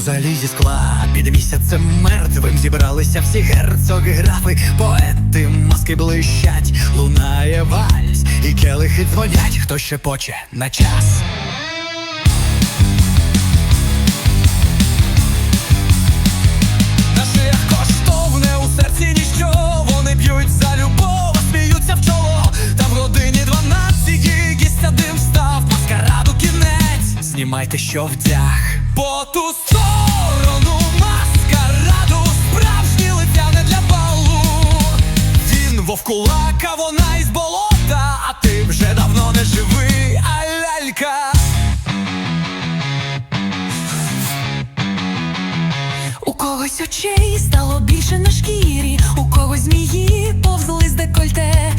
У залі зі скла. Під місяцем мертвим зібралися всі герцоги, графи, поети, маски блищать, лунає вальс, і келихи дзвонять, хто ще поче на час. На шиях коштовне у серці когось очей стало більше на шкірі, у когось змії повзли з декольте,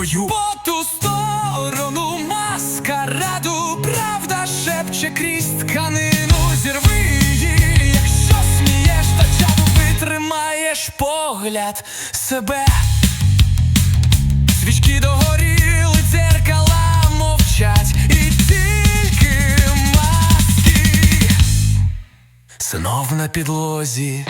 маскою По ту сторону маскараду Правда шепче крізь тканину Зірви її, якщо смієш, то чому витримаєш погляд себе. Свічки догоріли, дзеркала мовчать І тільки маски. Знов на підлозі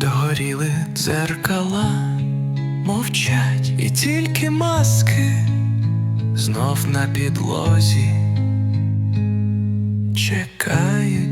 догоріли дзеркала, мовчать, і тільки маски знов на підлозі чекають